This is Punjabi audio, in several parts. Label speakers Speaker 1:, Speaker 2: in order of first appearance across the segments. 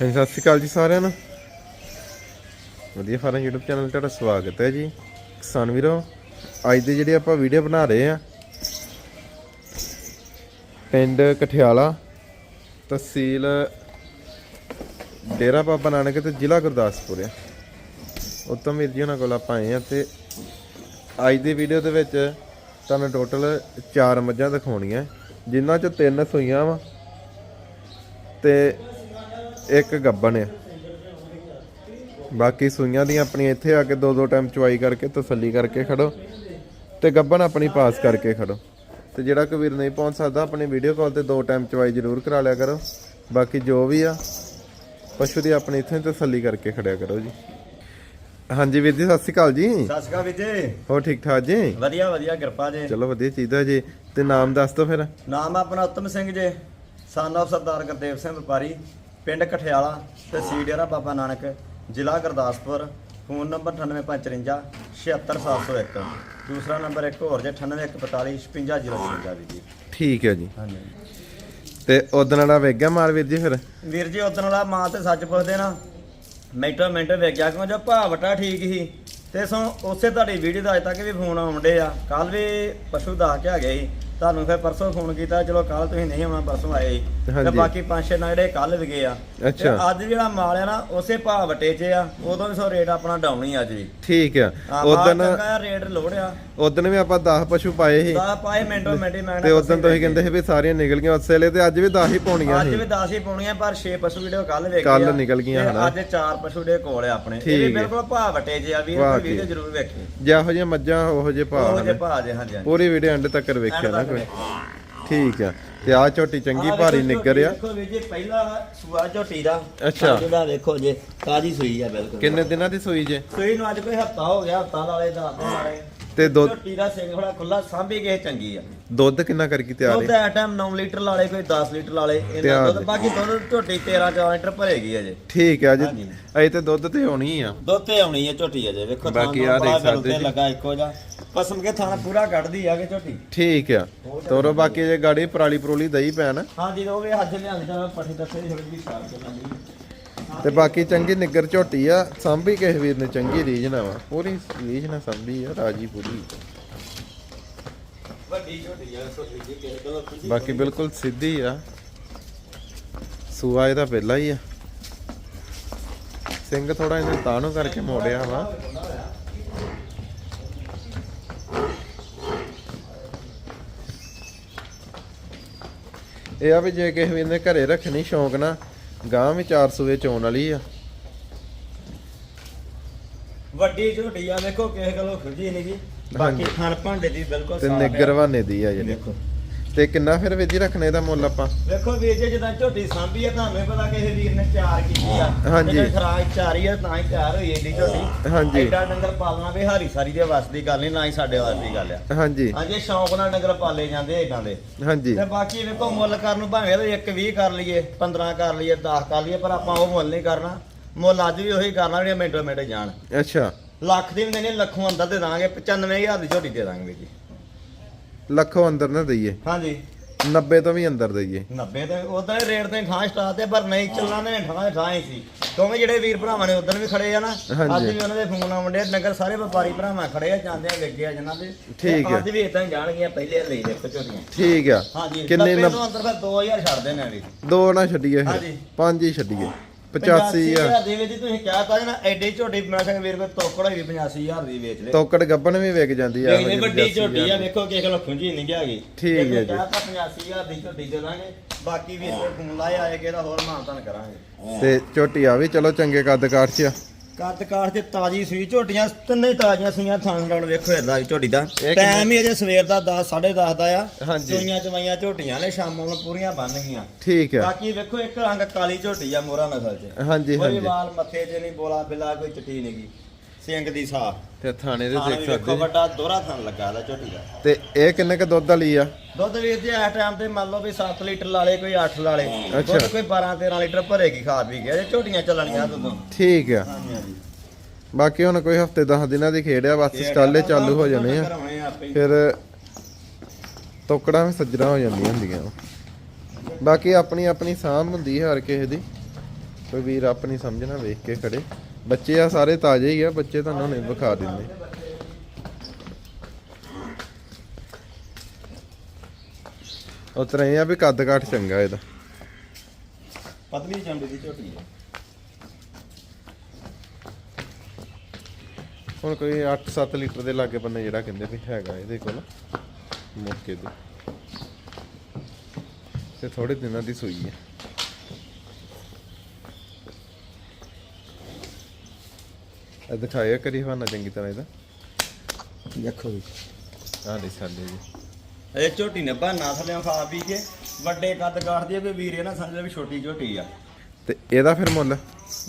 Speaker 1: ਹਾਂਜੀ, ਸਤਿ ਸ਼੍ਰੀ ਅਕਾਲ ਜੀ ਸਾਰਿਆਂ ਨੂੰ। ਵਧੀਆ ਫਾਰਮ YouTube ਚੈਨਲ ਤੇ ਤੁਹਾਡਾ ਸਵਾਗਤ ਹੈ ਜੀ। ਕਿਸਾਨ ਵੀਰੋ, ਅੱਜ ਦੇ ਜਿਹੜੇ ਆਪਾਂ ਵੀਡੀਓ ਬਣਾ ਰਹੇ ਆ ਪਿੰਡ ਕਠਿਆਲਾ ਤਹਿਸੀਲ ਡੇਰਾ ਬਾਬਾ ਨਾਨਕ ਤੇ ਜ਼ਿਲ੍ਹਾ ਗੁਰਦਾਸਪੁਰ ਆ। ਉੱਤਮ ਵੀਰ ਜੀ ਉਹਨਾਂ ਕੋਲ ਆਪਾਂ ਆਏ ਆ ਤੇ ਅੱਜ ਦੀ ਵੀਡੀਓ ਦੇ ਵਿੱਚ ਤੁਹਾਨੂੰ ਟੋਟਲ 4 ਮੱਝਾਂ ਦਿਖਾਉਣੀਆਂ, ਜਿਨ੍ਹਾਂ ਚ ਤਿੰਨ ਸੂਈਆਂ ਵਾ ਤੇ ਇੱਕ ਗੱਬਨ ਆ। ਬਾਕੀ ਸੂਈਆਂ ਦੀਆਂ ਆਪਣੀ ਇੱਥੇ ਆ ਕੇ ਦੋ ਦੋ ਟਾਈਮ ਚੁਆਈ ਕਰਕੇ ਤਸੱਲੀ ਕਰਕੇ ਖੜੋ ਤੇ ਗੱਬਨ ਆਪਣੀ ਪਾਸ ਕਰਕੇ ਖੜੋ। ਤੇ ਜਿਹੜਾ ਕੋਈ ਵੀਰ ਨਹੀਂ ਪਹੁੰਚ ਸਕਦਾ ਆਪਣੀ ਵੀਡੀਓ ਕਾਲ ਤੇ ਦੋ ਟਾਈਮ ਚੁਆਈ ਜ਼ਰੂਰ ਕਰਾ ਲਿਆ ਕਰੋ। ਬਾਕੀ ਜੋ ਵੀ ਆ ਪਸ਼ੂ ਦੀ ਆਪਣੀ ਇੱਥੇ ਤਸੱਲੀ ਕਰਕੇ ਖੜਿਆ ਕਰੋ ਜੀ। ਹਾਂਜੀ ਵੀਰ ਜੀ ਸਤਿ ਸ਼੍ਰੀ ਅਕਾਲ ਜੀ।
Speaker 2: ਸਤਿ ਸ਼੍ਰੀ ਅਕਾਲ ਵੀਰ ਜੀ।
Speaker 1: ਹੋ ਠੀਕ ਠਾਕ ਜੀ?
Speaker 2: ਵਧੀਆ ਵਧੀਆ ਕਿਰਪਾ ਜੀ।
Speaker 1: ਚਲੋ ਵਧੀਆ ਚੀਜ਼ਾਂ ਜੀ। ਤੇ ਨਾਮ ਦੱਸ ਦਿਓ ਫਿਰ।
Speaker 2: ਨਾਮ ਆਪਣਾ ਉਤਮ ਸਿੰਘ ਜੀ ਸਨ of ਸਰਦਾਰ ਗੁਰਦੇਵ ਸਿੰਘ ਵਪਾਰੀ। ਪਿੰਡ ਕਠਿਆਲਾ ਤਹਿਸੀਲ ਡੇਰਾ ਬਾਬਾ ਨਾਨਕ ਜ਼ਿਲ੍ਹਾ ਗੁਰਦਾਸਪੁਰ ਫੋਨ ਨੰਬਰ 9855 76701 ਦੂਸਰਾ ਨੰਬਰ ਇੱਕ ਹੋਰ ਜੇ 9845 56056 ਵੀਰ ਜੀ।
Speaker 1: ਠੀਕ ਹੈ ਜੀ।
Speaker 2: ਹਾਂਜੀ।
Speaker 1: ਤੇ ਉਦਣ ਵਾਲਾ ਵੇਖ ਗਿਆ ਮਾਰ ਵੀਰ ਜੀ ਫਿਰ?
Speaker 2: ਵੀਰ ਜੀ ਉਦੋਂ ਵਾਲਾ ਮਾਂ ਤੇ ਸੱਚ ਪੁੱਛਦੇ ਨਾ ਮਿੰਟੋ ਮਿੰਟ ਵੇਖਿਆ ਕਿਉਂ ਜੋ ਭਾਵਟਾ ਠੀਕ ਸੀ। ਤੇ ਸੋ ਉਸੇ ਤੁਹਾਡੀ ਵੀਡੀਓ ਦਾ ਅਜੇ ਤੱਕ ਵੀ ਫੋਨ ਆਉਂਦੇ ਆ। ਕੱਲ ਵੀ ਪਸ਼ੂ ਦੱਸ ਕੇ ਆ ਗਏ ਸੀ। ਤੁਹਾਨੂੰ ਫਿਰ ਪਰਸੋਂ ਫੋਨ ਕੀਤਾ ਚਲੋ ਕੱਲ ਤੁਸੀਂ ਨਹੀਂ ਆਉਣਾ ਪਰਸੋਂ ਆਏ। ਤੇ
Speaker 1: ਹਾਂਜੀ।
Speaker 2: ਬਾਕੀ ਪੰਜ ਛੇ ਨਾਲ ਜਿਹੜੇ ਕੱਲ ਵੀ ਗਏ ਆ ਤੇ
Speaker 1: ਅੱਛਾ।
Speaker 2: ਅੱਜ ਜਿਹੜਾ ਮਾਲ ਆ ਨਾ ਉਸੇ ਭਾਵਟੇ 'ਚ ਆ ਉਦੋਂ ਵੀ ਸੋ ਰੇਟ ਆਪਣਾ ਡਾਊਨ ਹੀ ਅੱਜ ਵੀ
Speaker 1: ਠੀਕ ਆ
Speaker 2: ਆ
Speaker 1: ਉਦਣ
Speaker 2: ਚੰਗਾ ਰੇਟ ਲੋੜਿਆ
Speaker 1: ਉਦਣ ਵੀ ਆਪਾਂ 10 ਪਸ਼ੂ ਪਾਏ ਸੀ
Speaker 2: ਦਾ ਪਾਏ ਮਿੰਟੋ ਮਿੰਟੀ ਮੈਂ
Speaker 1: ਤੇ ਉਦੋਂ ਤੁਸੀਂ ਕਹਿੰਦੇ ਸੀ ਵੀ ਸਾਰੀਆਂ ਨਿਕਲ ਗਈਆਂ ਉਸੇ ਵੇਲੇ ਤੇ ਅੱਜ ਵੀ 10 ਹੀ ਪਾਉਣੀਆਂ
Speaker 2: ਅੱਜ
Speaker 1: ਸੀ
Speaker 2: ਵੀ 10 ਹੀ ਪਾਉਣੀਆਂ ਪਰ 6 ਪਸ਼ੂ ਜਿਹੜੇ ਕੱਲ ਵੇਖੇ
Speaker 1: ਕੱਲ੍ਹ
Speaker 2: ਆ।
Speaker 1: ਨਿਕਲ ਗਈਆਂ ਹਨਾ।
Speaker 2: ਅੱਜ 4 ਪਸ਼ੂ ਦੇ ਕੋਲ ਆ ਆਪਣੇ ਇਹ ਵੀ। ਬਿਲਕੁਲ ਭਾਅ ਵਟੇ ਜੇ ਆ ਵੀ
Speaker 1: ਵਾਹ
Speaker 2: ਇਹ। ਵੀਡੀਓ ਜ਼ਰੂਰ ਵੇਖੀ
Speaker 1: ਜਿਹੋ ਜਿਹੀਆਂ ਮੱਝਾਂ ਉਹੋ ਜਿਹੇ ਭਾਅ
Speaker 2: ਉਹ ਜੇ
Speaker 1: ਹਨ
Speaker 2: ਭਾਅ ਜੇ ਹਾਂਜੀ ਹਾਂਜੀ
Speaker 1: ਪੂਰੀ ਵੀਡੀਓ ਐਂਡ ਤੱਕ ਵੇਖਿਆ ਨਾ ਕੋਈ? ਠੀਕ ਆ। ਤੇ ਆ ਝੋਟੀ ਚੰਗੀ ਭਾਰੀ ਨਿੱਗਰ ਆ।
Speaker 2: ਦੇਖੋ ਵੀਰ ਜੀ ਪਹਿਲਾ ਸੂਆ ਝੋਟੀ ਦਾ
Speaker 1: ਅੱਛਾ।
Speaker 2: ਜਿਹੜਾ ਦੇਖੋ ਜੇ ਤਾਜੀ ਸੂਈ ਆ ਬਿਲਕੁਲ।
Speaker 1: ਕਿੰਨੇ ਦਿਨਾਂ ਦੀ ਸੂਈ ਜੇ?
Speaker 2: ਸੂਈ ਨੂੰ ਅੱਜ ਕੋਈ ਹਫਤਾ ਹੋ ਗਿਆ ਹਫਤਾ ਵਾਲੇ ਦਾ ਦਿਨ ਵਾਲੇ
Speaker 1: ਤੇ ਦੁੱਧ
Speaker 2: ਦਾ ਸਿੰਘ ਥੋੜਾ ਖੁੱਲਾ ਸਾਂਭੀ ਕਿਸੇ ਚੰਗੀ ਆ।
Speaker 1: ਦੁੱਧ ਕਿੰਨਾ ਕਰ ਕੀ ਤਿਆਰ
Speaker 2: ਦੁੱਧ
Speaker 1: ਹੈ?
Speaker 2: ਐ ਟਾਈਮ 9 ਲੀਟਰ ਵਾਲੇ ਕੋਈ 10 ਲੀਟਰ ਵਾਲੇ ਇਹਨਾਂ
Speaker 1: ਤਿਆਰ
Speaker 2: ਦੁੱਧ। ਬਾਕੀ ਦੁੱਧ ਝੋਟੀ 13 14 ਲੀਟਰ ਭਰੇਗੀ ਅਜੇ
Speaker 1: ਠੀਕ ਆ ਜੀ
Speaker 2: ਹਾਂਜੀ।
Speaker 1: ਅਜੇ ਤੇ ਦੁੱਧ ਤੇ ਹੋਣੀ ਆ।
Speaker 2: ਦੁੱਧ ਤੇ ਆਉਣੀ ਹੈ ਝੋਟੀ ਅਜੇ ਵੇਖੋ
Speaker 1: ਬਾਕੀ ਆਹ ਦੇਖ ਸਕਦੇ ਜੀ।
Speaker 2: ਲੱਗਾ ਇੱਕੋ ਜਿਹਾ। ਪਸਮ ਕੇ ਥਾਣਾ ਪੂਰਾ ਕੱਢਦੀ ਆ ਕਿ ਝੋਟੀ।
Speaker 1: ਠੀਕ ਆ। ਤੋਰੋ ਬਾਕੀ ਜੇ ਗਾੜੀ ਪਰਾਲੀ ਪਰੋਲੀ ਦਈ ਪੈਣ
Speaker 2: ਹਾਂਜੀ ਉਹ ਵੀ ਅੱਜ ਲਿਆਂਦੀ ਪੱਠੀ ਦੱਸੇ ਥੋੜੀ ਜਿਹੀ ਸਾਫ਼ ਚੱਲਦੀ
Speaker 1: ਤੇ ਬਾਕੀ ਚੰਗੀ ਨਿੱਗਰ ਝੋਟੀ ਆ ਸਾਂਭੀ ਕਿਸੇ ਵੀਰ ਨੇ ਚੰਗੀ ਰੀਝ ਨਾ ਵਾ। ਪੂਰੀ ਰੀਝ ਨਾ ਸਾਂਭੀ ਆ ਰਾਜੀ ਪੂਰੀ।
Speaker 2: ਵੱਡੀ ਝੋਟੀ ਆ ਸੋਚੀ ਜੀ ਕਿਸੇ ਕੋਲ ਤੁਸੀਂ
Speaker 1: ਬਾਕੀ ਬਿਲਕੁਲ ਸਿੱਧੀ ਆ। ਸੂਆ ਇਹਦਾ ਪਹਿਲਾ ਹੀ ਆ। ਸਿੰਘ ਥੋੜਾ ਇਹਨੇ ਤਾਂ ਨੂੰ ਕਰਕੇ ਮੋੜਿਆ ਵਾ। ਇਹ ਆ ਵੀ ਜੇ ਕਿਸੇ ਵੀਰ ਨੇ ਘਰੇ ਰੱਖਣੀ ਸ਼ੌਂਕ ਨਾ ਗਾਂ ਵੀ 400 ਵਿੱਚ ਆਉਣ ਵਾਲੀ ਆ।
Speaker 2: ਵੱਡੀ ਝੋਟੀ ਆ ਵੇਖੋ ਕਿਸੇ ਕੋਲ ਖੁੱਜੀ ਨਹੀਂ ਜੀ ਬਾਕੀ ਖਾਣ ਭਾਂਡੇ ਦੀ ਬਿਲਕੁਲ
Speaker 1: ਤੇ
Speaker 2: ਸਾਫ਼ ਹੈ।
Speaker 1: ਨਿੱਗਰ ਵਾਨੇ ਦੀ ਆ ਜਿਹੜੀ।
Speaker 2: ਵੇਖੋ
Speaker 1: ਤੇ ਕਿੰਨਾ ਫਿਰ ਵੀਰ ਜੀ ਰੱਖਣੇ ਦਾ ਮੁੱਲ ਆਪਾਂ?
Speaker 2: ਵੇਖੋ ਵੀਰ ਜੀ ਜਦੋਂ ਝੋਟੀ ਸਾਂਭੀ ਆ ਤੁਹਾਨੂੰ ਵੀ ਪਤਾ ਕਿਸੇ ਵੀਰ ਨੇ ਤਿਆਰ ਕੀਤੀ ਆ।
Speaker 1: ਹਾਂਜੀ।
Speaker 2: ਜੇ ਖਰਾਕ ਚਾਰੀ ਆ ਤਾਂ ਹੀ ਤਿਆਰ ਹੋਈ ਏਡੀ ਝੋਟੀ।
Speaker 1: ਹਾਂਜੀ।
Speaker 2: ਐਡਾ ਡੰਗਰ ਪਾਲਣਾ ਵੀ ਹਾਰੀ ਸਾਰੀ ਦੇ ਵੱਸ ਦੀ ਗੱਲ ਨਹੀਂ ਨਾ ਹੀ ਸਾਡੇ ਵੱਸ ਦੀ ਗੱਲ ਆ।
Speaker 1: ਹਾਂਜੀ।
Speaker 2: ਹਾਂਜੀ ਸ਼ੌਂਕ ਨਾਲ ਡੰਗਰ ਪਾਲੇ ਜਾਂਦੇ ਏਦਾਂ ਦੇ।
Speaker 1: ਹਾਂਜੀ।
Speaker 2: ਤੇ ਬਾਕੀ ਵੇਖੋ ਮੁੱਲ ਕਰਨ ਨੂੰ ਭਾਵੇਂ ਤੇ ਇੱਕ 20 ਕਰ ਲਈਏ 15 ਕਰ ਲਈਏ 10 ਕਰ ਲਈਏ ਪਰ ਆਪਾਂ ਉਹ ਮੁੱਲ ਨਹੀਂ ਕਰਨਾ। ਮੁੱਲ ਅੱਜ ਵੀ ਉਹੀ ਕਰਨਾ ਜਿਹੜੀਆਂ ਮਿੰਟੋ ਮਿੰਟ ਜਾਣ।
Speaker 1: ਅੱਛਾ।
Speaker 2: ਲੱਖ ਦੀ ਵੀ ਨਹੀਂ ਲੱਖੋਂ ਅੰਦਰ ਦੇ ਦਾਂਗੇ 95000 ਦੀ ਝੋਟੀ ਦੇ ਦਾਂਗੇ ਜੀ।
Speaker 1: ਲੱਖੋਂ ਅੰਦਰ ਨਾ ਦਈਏ।
Speaker 2: ਹਾਂਜੀ।
Speaker 1: 90 ਤੋਂ ਵੀ ਅੰਦਰ ਦਈਏ।
Speaker 2: 90 ਤੇ ਉਧਰ ਰੇਟ ਤੇ ਠਾਂ ਸਟਾਰ ਤੇ ਪਰ ਨਹੀਂ ਚੱਲਣਾ ਨੇ ਠਾਂ ਠਾਂ ਹੀ ਸੀ। ਕਿਉਂਕਿ ਜਿਹੜੇ ਵੀਰ ਭਰਾਵਾਂ ਨੇ ਉਧਰ ਵੀ ਖੜੇ ਆ ਨਾ। ਅੱਜ ਵੀ ਉਹਨਾਂ ਦੇ ਫੋਨ ਆਉਂਦੇ ਨਗਰ ਸਾਰੇ ਵਪਾਰੀ ਭਰਾਵਾਂ ਖੜੇ ਆ ਜਾਂਦੇ ਆ ਵੇਗੇ ਆ ਜਿਨ੍ਹਾਂ ਦੇ।
Speaker 1: ਠੀਕ ਹੈ।
Speaker 2: ਅੱਜ ਵੀ ਇਦਾਂ ਜਾਣਗੀਆਂ ਪਹਿਲੇ ਲਈ ਦੇਖੋ ਝੋਟੀਆਂ।
Speaker 1: ਠੀਕ ਆ।
Speaker 2: ਹਾਂਜੀ
Speaker 1: ਕਿੰਨੇ
Speaker 2: ਅੰਦਰ ਫਿਰ 2000 ਛੱਡ ਦੇਣੇ ਆ ਵੀ।
Speaker 1: ਦੋ ਨਾ ਛੱਡੀਏ ਫਿਰ।
Speaker 2: ਹਾਂਜੀ।
Speaker 1: ਪੰਜ ਹੀ ਛੱਡੀਏ। 85000
Speaker 2: 85000 ਦੇ ਵਿੱਚ ਤੁਸੀਂ ਕਿਹਾ ਤਾਂ ਨਾ ਐਡੀ ਝੋਟੀ ਮੈਂ ਸੰਗ ਵੀਰ ਕੋ ਤੋਕੜ ਹੋਈ 85000 ਦੀ ਵੇਚ ਲੈ।
Speaker 1: ਤੋਕੜ ਗੱਬਨ ਵੀ ਵਿਕ ਜਾਂਦੀ ਆ
Speaker 2: ਇਹ ਵੱਡੀ ਝੋਟੀ ਆ ਵੇਖੋ ਕਿਸੇ ਕੋਲ ਖੁੰਝੀ ਨਹੀਂ ਗਿਆ ਗਈ
Speaker 1: ਠੀਕ ਹੈ ਜੀ।
Speaker 2: ਕਿਹਾ ਤਾਂ 85000 ਦੀ ਝੋਟੀ ਦੇ ਦਾਂਗੇ ਬਾਕੀ ਫੋਨ ਹੋਰ ਮਾਨਤਾਨ ਕਰਾਂਗੇ।
Speaker 1: ਤੇ ਝੋਟੀ ਆ ਵੀ ਚਲੋ ਚੰਗੇ ਕੱਦ ਕਾਠ ਚ ਆ।
Speaker 2: ਕੱਦ ਕਾਠ ਤੇ ਤਾਜੀ ਸੂਈ ਝੋਟੀਆਂ ਤਿੰਨੇ ਤਾਜ਼ੀਆਂ ਸੂਈਆਂ ਥਾਂ ਲਾਉਣ ਵੇਖੋ ਇਹਦਾ ਝੋਟੀ ਦਾ।
Speaker 1: ਇਹ ਕਿੰਨੇ-
Speaker 2: ਟਾਈਮ ਹੀ ਅਜੇ ਸਵੇਰ ਦਾ 10 10:30 ਦਾ ਆ।
Speaker 1: ਹਾਂਜੀ।
Speaker 2: ਸੂਈਆਂ ਚਵਾਈਆਂ ਝੋਟੀਆਂ ਨੇ ਸ਼ਾਮਾਂ ਨੂੰ ਪੂਰੀਆਂ ਬਣ ਗਈਆਂ।
Speaker 1: ਠੀਕ ਆ।
Speaker 2: ਬਾਕੀ ਵੇਖੋ ਇੱਕ ਰੰਗ ਕਾਲੀ ਝੋਟੀ ਆ ਮੋਰਾ ਨਸਲ ਚ।
Speaker 1: ਹਾਂਜੀ
Speaker 2: ਕੋਈ
Speaker 1: ਹਾਂਜੀ।
Speaker 2: ਵਾਲ ਮੱਥੇ 'ਚ ਨਹੀਂ ਬੋਲਾ ਬਿਲਾ ਕੋਈ ਚਿੱਟੀ ਨਹੀਂ ਗੀ ਸਿੰਘ ਦੀ ਸਾਫ਼
Speaker 1: ਤੇ ਥਾਣੇ ਦੇ ਦੇਖ
Speaker 2: ਵੇਖੋ
Speaker 1: ਸਕਦੇ।
Speaker 2: ਵੱਡਾ ਦੋਹਰਾ ਥਾਂ ਲੱਗਾ ਦਾ ਝੋਟੀ ਦਾ।
Speaker 1: ਤੇ ਇਹ ਕਿੰਨੇ ਕ ਦੁੱਧ ਵਾਲੀ ਆ?
Speaker 2: ਦੁੱਧ ਵੀਰ ਜੀ ਇਸ ਟਾਈਮ ਤੇ ਮੰਨ ਲਓ ਵੀ 7 ਲੀਟਰ ਲਾਲੇ ਕੋਈ 8 ਲਾਲੇ। ਦੁੱਧ ਕੋਈ 12 13 ਲੀਟਰ ਭਰੇਗੀ ਖਾ ਪੀ ਕੇ ਜੇ ਝੋਟੀਆਂ ਚੱਲਣੀਆਂ ਦੁੱਧੋਂ
Speaker 1: ਠੀਕ ਆ।
Speaker 2: ਹਾਂਜੀ ਹਾਂਜੀ।
Speaker 1: ਬਾਕੀ ਹੁਣ ਕੋਈ ਹਫ਼ਤੇ 10 ਦਿਨਾਂ ਦੀ ਖੇਡ ਆ ਬਸ ਸਟਾਲੇ ਚਾਲੂ ਹੋ ਜਾਣੇ ਆ।
Speaker 2: ਕਰਾਉਣੇ ਆਪੇ। ਹੀ।
Speaker 1: ਫਿਰ ਤੋਕੜਾਂ ਵੀ ਸੱਜਣਾ ਹੋ ਜਾਂਦੀਆਂ ਹੁੰਦੀਆਂ। ਬਾਕੀ ਆਪਣੀ ਆਪਣੀ ਸਾਂਭ ਹੁੰਦੀ ਹੈ ਹਰ ਕਿਸੇ ਦੀ। ਕੋਈ ਵੀਰ ਆਪਣੀ ਸਮਝਣਾ ਵੇਖ ਕੇ ਖੜੇ। ਬੱਚੇ ਆ ਸਾਰੇ ਤਾਜ਼ੇ ਹੀ ਆ ਬੱਚੇ ਤੁਹਾਨੂੰ ਨਹੀਂ ਵਿਖਾ ਦਿੰਦੇ। ਉਤਰਾ ਆ ਵੀ ਕੱਦ ਕਾਠ ਚੰਗਾ ਇਹਦਾ।
Speaker 2: ਪਤਲੀ ਚਮੜੀ ਦੀ ਝੋਟੀ ਹੈ
Speaker 1: ਹੁਣ ਕੋਈ 8-7 ਲੀਟਰ ਦੇ ਲਾਗੇ ਬੰਨੇ ਜਿਹੜਾ ਕਹਿੰਦੇ ਵੀ ਹੈਗਾ ਇਹਦੇ ਕੋਲ ਮੌਕੇ ਤੇ। ਤੇ ਥੋੜੇ ਦਿਨਾਂ ਦੀ ਸੂਈ ਹੈ ਇਹ ਦਿਖਾਇਆ ਕਰੀ ਹਵਾਨਾ ਚੰਗੀ ਤਰ੍ਹਾਂ ਇਹਦਾ।
Speaker 2: ਦੇਖੋ ਜੀ।
Speaker 1: ਆਹ ਦੇ ਸਾਡੇ ਜੀ।
Speaker 2: ਇਹ ਝੋਟੀ ਨੇ ਬਹਾਨਾ ਥੱਲੇ ਖਾ ਪੀ ਕੇ ਵੱਡੇ ਕੱਦ ਕਾਟਦੀ ਆ ਵੀ ਵੀਰ ਇਹ ਨਾ ਸਮਝ ਲੈ ਵੀ ਛੋਟੀ ਝੋਟੀ ਆ।
Speaker 1: ਤੇ ਇਹਦਾ ਫਿਰ ਮੁੱਲ?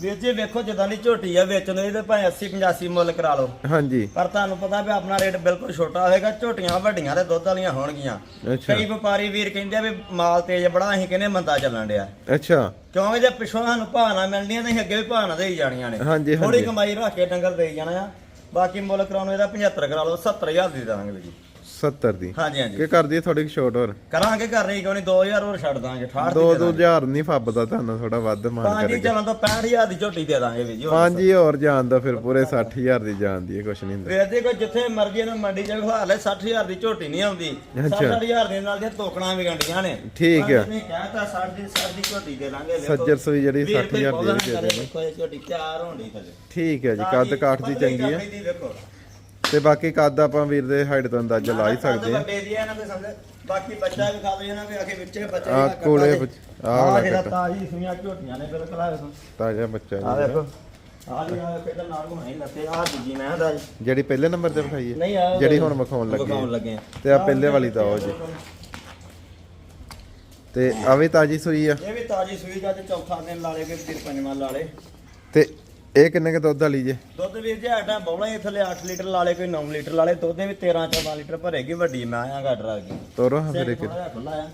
Speaker 2: ਵੀਰ ਜੀ ਵੇਖੋ ਜਿੱਦਾਂ ਦੀ ਝੋਟੀ ਆ ਵੇਚਣ ਨੂੰ ਇਹਦੇ ਭਾਵੇਂ 80 85 ਮੁੱਲ ਕਰਾ ਲਓ।
Speaker 1: ਹਾਂਜੀ।
Speaker 2: ਪਰ ਤੁਹਾਨੂੰ ਪਤਾ ਵੀ ਆਪਣਾ ਰੇਟ ਬਿਲਕੁਲ ਛੋਟਾ ਹੋਏਗਾ ਝੋਟੀਆਂ ਵੱਡੀਆਂ ਤੇ ਦੁੱਧ ਵਾਲੀਆਂ ਹੋਣਗੀਆਂ।
Speaker 1: ਅੱਛਾ।
Speaker 2: ਕਈ ਵਪਾਰੀ ਵੀਰ ਕਹਿੰਦੇ ਆ ਵੀ ਮਾਲ ਤੇਜ਼ ਬੜਾ ਅਸੀਂ ਕਹਿੰਦੇ ਮੰਦਾ ਚੱਲਣ ਡਿਆ।
Speaker 1: ਅੱਛਾ।
Speaker 2: ਕਿਉਂਕਿ ਜੇ ਪਿੱਛੋਂ ਸਾਨੂੰ ਭਾਅ ਮਿਲਣੀਆਂ ਤਾਂ ਅਸੀਂ ਅੱਗੇ ਵੀ ਭਾਅ ਨਾ ਦੇਈ ਜਾਣੀਆਂ ਨੇ।
Speaker 1: ਹਾਂਜੀ।
Speaker 2: ਥੋੜੀ ਕਮਾਈ ਰੱਖ ਕੇ ਡੰਗਰ ਦੇਈ ਜਾਣਾ ਆ। ਬਾਕੀ ਮੁੱਲ ਕਰਾਉਣ ਇਹਦਾ 75 ਕਰਾ ਲਓ 70000 ਦੀ ਦਾਂਗੇ ਵੀਰ ਜੀ।
Speaker 1: 70 ਦੀ।
Speaker 2: ਹਾਂਜੀ ਹਾਂਜੀ।
Speaker 1: ਕੀ ਕਰਦੀ ਹੈ ਥੋੜੀ ਛੋਟ ਹੋਰ?
Speaker 2: ਕਰਾਂਗੇ ਕਰ ਰਹੀ ਕਿਉਂ ਨਹੀਂ? 2000 ਹੋਰ ਛੱਡ ਦਾਂਗੇ 68
Speaker 1: ਦੋ
Speaker 2: ਦੀ
Speaker 1: ਦੋ
Speaker 2: ਦੇ ਦਾਂਗੇ।
Speaker 1: ਹਜ਼ਾਰ ਨਹੀਂ ਫੱਬਦਾ ਤੁਹਾਨੂੰ ਥੋੜਾ ਵੱਧ ਮਾਨ
Speaker 2: ਪੰਜ ਹੀ
Speaker 1: ਕਰੇਗਾ
Speaker 2: ਚੱਲਣ ਤੋਂ 65000 ਦੀ ਝੋਟੀ ਦੇ ਦਾਂਗੇ ਵੀਰ ਜੀ ਹੋਰ
Speaker 1: ਹੀ ਜਾਣ ਦਾ ਫਿਰ ਪੂਰੇ 60000 ਦੀ ਜਾਣ ਦੀ ਕੁਛ ਨਹੀਂ ਹੁੰਦਾ।
Speaker 2: ਵੀਰ ਜੀ ਕੋਈ ਜਿੱਥੇ ਮਰਜ਼ੀ ਨੂੰ ਮੰਡੀ ਚ ਖਵਾ ਲੈ 60000 ਦੀ ਝੋਟੀ ਨਹੀਂ ਆਉਂਦੀ।
Speaker 1: ਅੱਛਾ।
Speaker 2: 60000 ਦੇ ਨਾਲ ਦੀਆਂ ਤੋਕਣਾ ਵੀ ਗੰਡੀਆਂ ਨੇ।
Speaker 1: ਠੀਕ ਆ।
Speaker 2: ਨਹੀਂ ਕਹਿਤਾ 60 ਦੀ 60 ਦੀ ਝੋਟੀ ਦੇ ਵੇਖੋ।
Speaker 1: ਸੱਜਰ ਸੂਈ ਜਿਹੜੀ
Speaker 2: ਵੀਰ
Speaker 1: 60000 ਦੀ ਦੇ ਦੇ
Speaker 2: ਝੋਟੀ ਤਿਆਰ ਹੋਣੀ ਥੱਲੇ
Speaker 1: ਠੀਕ ਹੈ ਜੀ ਕੱਦ ਕਾਠ ਦੀ ਚੰਗੀ ਹੈ
Speaker 2: ਹੈ ਦੇਖੋ
Speaker 1: ਤੇ ਬਾਕੀ ਕੱਦ ਆਪਾਂ ਵੀਰ ਦੇ ਹਾਈਟ ਤੋਂ ਅੰਦਾਜ਼ਾ ਲਾ ਹੀ ਸਕਦੇ ਆ
Speaker 2: ਵੱਡੇ ਦੀ ਆ ਨਾ ਕੋਈ ਸਮਝ। ਬਾਕੀ ਬੱਚਾ ਵੀ ਖਾ ਲਈ ਨਾ ਵਿੱਚੇ ਬੱਚਾ
Speaker 1: ਆਹ ਕੋਲੇ
Speaker 2: ਜਿਹੜਾ। ਤਾਜੀ ਸੁਈਆਂ ਝੋਟੀਆਂ ਨੇ ਬਿਲਕੁਲ ਆ
Speaker 1: ਤਾਜ਼ਾ ਬੱਚਾ
Speaker 2: ਆ ਆ ਜੀ ਆ ਕਿਹਦਾ ਨਾਲ ਘੁਮਾਈ ਲੱਤੇ ਆ ਦੂਜੀ ਮੈਂ ਦਾ
Speaker 1: ਜਿਹੜੀ ਪਹਿਲੇ ਨੰਬਰ ਤੇ ਵਿਖਾਈ ਹੈ?
Speaker 2: ਆ
Speaker 1: ਜਿਹੜੀ ਹੁਣ ਵਿਖਾਉਣ ਲੱਗੇ ਆ।
Speaker 2: ਆ।
Speaker 1: ਤੇ ਆ ਪਹਿਲੇ ਵਾਲੀ ਤਾਂ ਉਹ ਜੀ। ਤੇ ਆ ਵੀ ਤਾਜੀ ਸੂਈ ਆ।
Speaker 2: ਇਹ ਵੀ ਤਾਜੀ ਸੂਈ ਦਾ ਤੇ ਚੌਥਾ ਦਿਨ ਲਾਲੇ ਕੇ ਫਿਰ ਪੰਜਵਾਂ ਲਾਲੇ
Speaker 1: ਤੇ ਇਹ ਕਿੰਨੇ ਕੇ ਦੁੱਧ ਵਾਲੀ ਜੇ
Speaker 2: ਦੁੱਧ ਵੀਰ ਜੀ ਆਟਾ ਬੌਲਾ ਹੀ ਥੱਲੇ 8 ਲੀਟਰ ਲਾਲੇ ਕੋਈ 9 ਲੀਟਰ ਲਾਲੇ ਦੁੱਧ ਦੇ ਵੀ 13 14 ਲੀਟਰ ਭਰੇਗੀ ਵੱਡੀ ਮੈਂ ਆ ਆ ਗਈ
Speaker 1: ਤੋਰੋ ਹਾਂ ਫਿਰ ਇੱਕ।
Speaker 2: ਖੁੱਲਾ ਆ।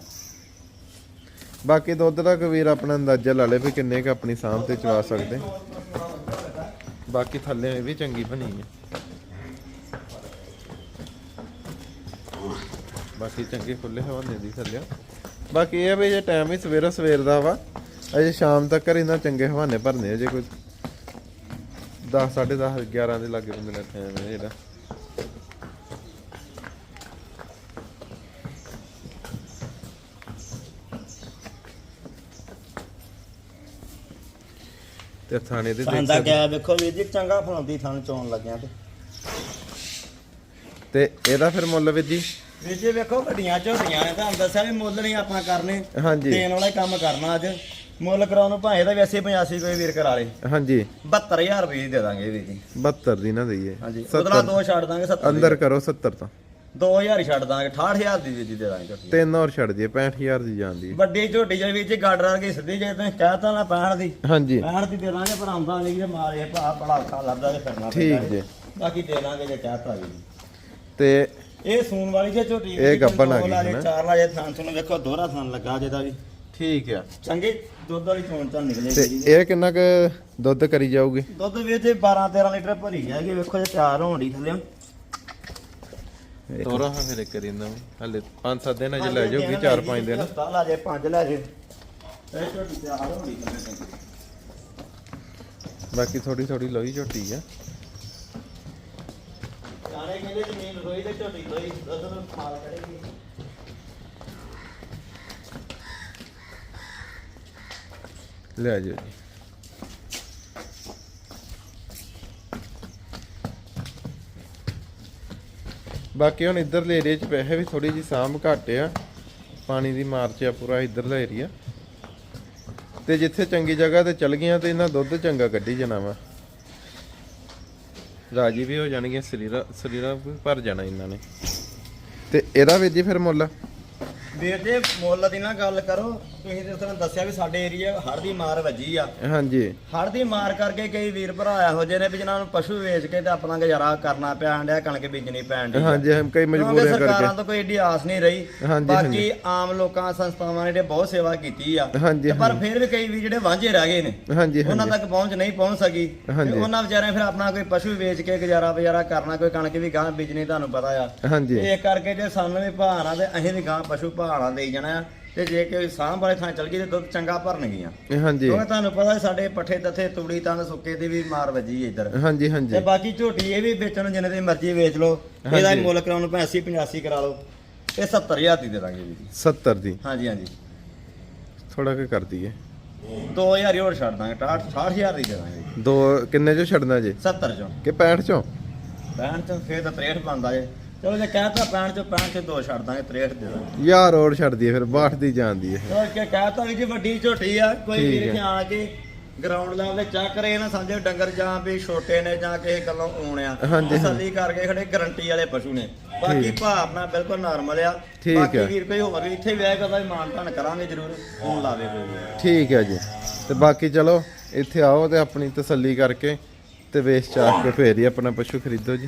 Speaker 1: ਬਾਕੀ ਦੁੱਧ ਦਾ ਕੋਈ ਵੀਰ ਆਪਣਾ ਅੰਦਾਜ਼ਾ ਲਾ ਲੇ ਵੀ ਕਿੰਨੇ ਕ ਆਪਣੀ ਸਾਂਭ ਤੇ ਚਵਾ ਸਕਦੇ। ਬਾਕੀ ਥੱਲੇ ਇਹ ਵੀ ਚੰਗੀ ਬਣੀ ਹੈ ਬਾਕੀ ਚੰਗੇ ਖੁੱਲੇ ਹਵਾਨੇ ਦੀ ਥੱਲੇ। ਬਾਕੀ ਇਹ ਵੀ ਜੇ ਟਾਈਮ ਹੀ ਸਵੇਰਾ ਸਵੇਰ ਦਾ ਵਾ। ਅਜੇ ਸ਼ਾਮ ਤੱਕ ਇਹਨਾਂ ਚੰਗੇ ਹਵਾਨੇ ਭਰਨੇ ਜੇ ਕੋਈ 10 10:30 11 ਦੇ ਲਾਗੇ ਬੰਦੇ ਦਾ ਟਾਈਮ ਹੈ ਜਿਹੜਾ। ਤੇ ਥਾਣੇ ਦੇ ਦੇਖ
Speaker 2: ਥਾਂ ਦਾ
Speaker 1: ਸਕਦੇ
Speaker 2: ਗਿਆ ਵੇਖੋ ਵੀਰ ਜੀ ਚੰਗਾ ਫਲਾਉਂਦੀ ਥਾਂ ਚੋਣ ਲੱਗਿਆ ਤੇ।
Speaker 1: ਤੇ ਇਹਦਾ ਫਿਰ ਮੁੱਲ ਵੀਰ ਜੀ?
Speaker 2: ਵੀਰ ਜੀ ਵੇਖੋ ਵੱਡੀਆਂ ਝੋਟੀਆਂ ਨੇ ਤੁਹਾਨੂੰ ਦੱਸਿਆ ਵੀ ਮੁੱਲ ਨਹੀਂ ਆਪਾਂ ਕਰਨੇ।
Speaker 1: ਹਾਂਜੀ।
Speaker 2: ਦੇਣ ਵਾਲਾ ਹੀ ਕੰਮ ਕਰਨਾ ਅੱਜ। ਮੁੱਲ ਕਰਾਉਣ ਨੂੰ ਭਾਵੇਂ ਦਾ ਵੀ 80 85 ਕੋਈ ਵੀਰ ਕਰਾ ਲੇ।
Speaker 1: ਹਾਂਜੀ।
Speaker 2: 72000 ਰੁਪਏ ਦੀ ਦੇ ਦਾਂਗੇ ਵੀਰ ਜੀ।
Speaker 1: 72 ਦੀ ਨਾ ਦਈਏ।
Speaker 2: ਹਾਂਜੀ।
Speaker 1: 70
Speaker 2: ਉਹਦਾ ਦੋ ਛੱਡ ਦਾਂਗੇ 70
Speaker 1: ਅੰਦਰ ਕਰੋ 70 ਤਾਂ।
Speaker 2: 2000 ਹੀ ਛੱਡ ਦਾਂਗੇ 68000 ਦੀ ਜੀ ਦੇ ਦਾਂਗੇ ਝੋਟੀ
Speaker 1: ਤਿੰਨ ਹੋਰ ਛੱਡ ਦਈਏ 65000 ਦੀ ਜਾਂਦੀ।
Speaker 2: ਵੱਡੀ ਝੋਟੀ ਜਿਹੜੀ ਵਿੱਚ ਗਾਡਰ ਵਰਗੀ ਸਿੱਧੀ ਜੇ ਤੁਸੀਂ ਕਹਿਤਾ ਨਾ 65 ਦੀ।
Speaker 1: ਹਾਂਜੀ।
Speaker 2: 65 ਦੀ ਦੇ ਦਾਂਗੇ ਪਰ ਆਉਂਦਾ ਨਹੀਂ ਜੇ ਇਹ ਭਾ ਬੜਾ ਔਖਾ ਲੱਭਦਾ ਤੇ ਫਿਰਨਾ
Speaker 1: ਠੀਕ ਜੀ।
Speaker 2: ਬਾਕੀ ਦੇ ਦਾਂਗੇ ਜੇ ਕਹਿਤਾ ਜੀ।
Speaker 1: ਤੇ
Speaker 2: ਇਹ ਸੂਨ ਵਾਲੀ ਜੇ ਝੋਟੀ
Speaker 1: ਇਹ ਗੱਭਣ ਆ ਗਈ
Speaker 2: ਜੇ
Speaker 1: ਨਾ?
Speaker 2: ਚਾਰ ਲਾ ਜੇ ਥਾਂ ਤੁਹਾਨੂੰ ਵੇਖੋ ਦੋਹਰਾ ਥਾਂ ਲੱਗਾ ਜਿਹਦਾ ਵੀ।
Speaker 1: ਠੀਕ ਆ।
Speaker 2: ਚੰਗੇ ਦੁੱਧ ਵਾਲੀ ਚੋਣ ਤਾਂ
Speaker 1: ਤੇ
Speaker 2: ਨਿਕਲੇਗੀ ਜੀ।
Speaker 1: ਇਹ ਕਿੰਨਾ ਕੁ ਦੁੱਧ ਕਰੀ ਜਾਊਗੀ?
Speaker 2: ਦੁੱਧ ਵੀ ਤੇ 12 13 ਲੀਟਰ ਭਰੀ ਜਾਏਗੀ ਵੇਖੋ ਜੇ ਤਿਆਰ ਹੋਣ ਦੀ ਥੱਲੇ।
Speaker 1: ਤੋਰਾ ਹਾਂ ਫਿਰ ਕਰੀ ਨਾ ਹਲੇ 5-7 ਦਿਨ ਅਜੇ ਲੈ ਜਾਊਗੀ 4-5 ਦਿਨ।
Speaker 2: ਹਫ਼ਤਾ ਲਾ ਜੇ 5 ਲੈ ਜੇ। ਇਹ ਝੋਟੀ ਤਿਆਰ ਹੋਣ ਦੀ ਥੱਲੇ।
Speaker 1: ਬਾਕੀ ਥੋੜੀ ਥੋੜੀ ਲੋਈ ਝੋਟੀ ਆ।
Speaker 2: ਜਾਣੇ ਕਹਿੰਦੇ ਜ਼ਮੀਨ ਰੋਈ ਤੇ ਝੋਟੀ ਲੋਈ ਦੁੱਧ ਨੂੰ ਮਾਲ ਕਰੇਗੀ
Speaker 1: ਲੈ ਜਾਓ ਜੀ। ਬਾਕੀ ਹੁਣ ਇਧਰਲੇ ਏਰੀਆ 'ਚ ਪੈਸੇ ਵੀ ਥੋੜੀ ਜੀ ਸਾਂਭ ਘੱਟ ਆ। ਪਾਣੀ ਦੀ ਮਾਰਚ ਆ ਪੂਰਾ ਇਧਰਲਾ ਏਰੀਆ ਤੇ ਜਿੱਥੇ ਚੰਗੀ ਜਗ੍ਹਾ ਤੇ ਚਲ ਗਈਆਂ ਤੇ ਇਹਨਾਂ ਦੁੱਧ ਚੰਗਾ ਕੱਢੀ ਜਾਣਾ ਵਾ। ਰਾਜੀ ਵੀ ਹੋ ਜਾਣਗੀਆਂ ਸਰੀਰਾ ਸਰੀਰਾ ਵੀ ਭਰ ਜਾਣਾ ਇਹਨਾਂ ਨੇ। ਤੇ ਇਹਦਾ ਵੀਰ ਜੀ ਫਿਰ ਮੁੱਲ?
Speaker 2: ਵੀਰ ਜੀ, ਮੁੱਲ ਦੀ ਨਾ ਗੱਲ ਕਰੋ। ਤੁਸੀਂ ਤੇ ਤੁਹਾਨੂੰ ਦੱਸਿਆ ਵੀ ਸਾਡੇ ਏਰੀਆ ਹੜ ਦੀ ਮਾਰ ਵੱਜੀ ਆ।
Speaker 1: ਹਾਂਜੀ।
Speaker 2: ਹੜ ਦੀ ਮਾਰ ਕਰਕੇ ਕਈ ਵੀਰ ਭਰਾ ਇਹੋ ਜਿਹੇ ਨੇ ਵੀ ਜਿਨ੍ਹਾਂ ਨੂੰ ਪਸ਼ੂ ਵੇਚ ਕੇ ਤੇ ਆਪਣਾ ਗੁਜ਼ਾਰਾ ਕਰਨਾ ਪਿਆ ਡਿਆ ਕਣਕ ਬੀਜਣੀ ਪੈਣ ਆ।
Speaker 1: ਹਾਂਜੀ ਹਮ ਕਈ ਮਜਬੂਰੀਆਂ
Speaker 2: ਸਰਕਾਰਾਂ
Speaker 1: ਕਰਕੇ
Speaker 2: ਤੋਂ ਕੋਈ ਏਡੀ ਆਸ ਨਹੀਂ ਰਹੀ। ਬਾਕੀ ਆਮ ਲੋਕਾਂ ਸੰਸਥਾਵਾਂ ਨੇ ਜਿਹੜੇ ਬਹੁਤ ਸੇਵਾ ਕੀਤੀ ਆ। ਪਰ ਫਿਰ ਵੀ ਕਈ ਵੀ ਜਿਹੜੇ ਵਾਂਝੇ ਰਹਿ ਗਏ ਨੇ
Speaker 1: ਹਾਂਜੀ
Speaker 2: ਉਹਨਾਂ ਤੱਕ ਪਹੁੰਚ ਨਹੀਂ ਪਹੁੰਚ ਸਕੀ। ਤੇ। ਉਹਨਾਂ ਵਿਚਾਰਿਆਂ ਫਿਰ ਆਪਣਾ ਕੋਈ ਪਸ਼ੂ ਵੇਚ ਕੇ ਗੁਜ਼ਾਰਾ ਬਜ਼ਾਰਾ ਕਰਨਾ ਕੋਈ ਕਣਕ ਵੀ ਗਾਂ ਬੀਜਣੀ ਤੁਹਾਨੂੰ ਪਤਾ ਆ।
Speaker 1: ਹਾਂਜੀ।
Speaker 2: ਇਹ ਕਰਕੇ ਜੇ ਸਾਨੂੰ ਵੀ ਭਾਣਾ ਤੇ ਅਸੀਂ ਵੀ ਗਾਂ ਪਸ਼ੂ ਭਾਣਾ ਦੇਈ ਜਾਣਾ ਆ। ਤੇ ਜੇ ਕੋਈ ਸਾਂਭ ਵਾਲੇ ਥਾਂ ਚਲ ਗਈ ਤੇ ਦੁੱਧ ਚੰਗਾ ਭਰਨਗੀਆਂ
Speaker 1: ਹਾਂਜੀ।
Speaker 2: ਕਿਉਂਕਿ ਤੁਹਾਨੂੰ ਪਤਾ ਸਾਡੇ ਪੱਠੇ ਦੱਥੇ ਤੂੜੀ ਤੰਦ ਸੁੱਕੇ ਦੀ ਵੀ ਮਾਰ ਵੱਜੀ ਇੱਧਰ।
Speaker 1: ਹਾਂਜੀ
Speaker 2: ਤੇ
Speaker 1: ਹਾਂਜੀ
Speaker 2: ਬਾਕੀ ਝੋਟੀ ਇਹ ਵੀ ਵੇਚਣ ਜਿੰਨੇ ਦੀ ਮਰਜ਼ੀ ਵੇਚ ਲਓ। ਇਹਦਾ ਮੁੱਲ ਕਰਾਉਣ ਨੂੰ 80 85 ਕਰਾ ਲਓ। ਇਹ 70000 ਦੀ ਦੇ ਦਾਂਗੇ ਜੀ
Speaker 1: 70 ਦੀ?
Speaker 2: ਹਾਂਜੀ ਹਾਂਜੀ।
Speaker 1: ਥੋੜਾ ਕੁ ਕਰ ਦਈਏ
Speaker 2: 2000 ਹੀ ਹੋਰ ਛੱਡ ਦਾਂਗੇ 68 68000 ਦੀ ਦੇ ਦਾਂਗੇ।
Speaker 1: ਦੋ ਕਿੰਨੇ ਚੋਂ ਛੱਡਣਾ ਜੇ?
Speaker 2: 70 ਚੋਂ।
Speaker 1: ਕਿ 65 ਚੋਂ?
Speaker 2: 65 ਚੋਂ ਫੇਰ ਤਾਂ 63 ਬਣਦਾ ਜੇ। ਚਲੋ ਜੇ ਕਹਿਤਾ 65 ਚੋਂ 65 ਚੋਂ ਦੋ ਛੱਡ ਦਾਂਗੇ 63 ਦੇ ਦਾਂਗੇ
Speaker 1: ਯਾਰ ਹੋਰ ਛੱਡ ਦਈਏ ਫਿਰ 62 ਦੀ ਜਾਂਦੀ ਹੈ
Speaker 2: ਹੋਰ ਕੀ ਕਹਿਤਾ ਵੀ ਜੀ ਵੱਡੀ ਝੋਟੀ ਆ ਕੋਈ ਵੀਰ। ਕੇ ਆ ਕੇ ਗਰਾਊਂਡ ਲੈਵਲ ਤੇ ਚੱਕ ਰਹੇ ਨਾ ਸਮਝੋ ਡੰਗਰ ਜਾਂ ਵੀ ਛੋਟੇ ਨੇ ਜਾਂ ਕਿਸੇ ਗੱਲੋਂ ਊਣ ਆ
Speaker 1: ਹਾਂਜੀ,
Speaker 2: ਤਸੱਲੀ ਕਰਕੇ ਖੜੇ ਗਰੰਟੀ ਵਾਲੇ ਪਸ਼ੂ ਨੇ ਬਾਕੀ
Speaker 1: ਠੀਕ।
Speaker 2: ਆਪਣਾ ਬਿਲਕੁਲ ਨਾਰਮਲ ਆ
Speaker 1: ਠੀਕ
Speaker 2: ਬਾਕੀ। ਵੀਰ ਕੋਈ ਹੋਰ ਵੀ ਇੱਥੇ ਵਿਆਹ ਕਰਦਾ ਵੀ ਮਾਨ ਤਾਨ ਕਰਾਂਗੇ ਜ਼ਰੂਰ ਫੋਨ ਲਾਵੇ ਕੋਈ ਵੀ।
Speaker 1: ਠੀਕ ਹੈ ਜੀ ਤੇ ਬਾਕੀ ਚਲੋ ਇੱਥੇ ਆਓ ਤੇ ਆਪਣੀ ਤਸੱਲੀ ਕਰਕੇ ਤੇ ਵੇਚ ਚਾਹ ਕੇ ਫੇਰ ਹੀ ਆਪਣਾ ਪਸ਼ੂ ਖਰੀਦੋ ਜੀ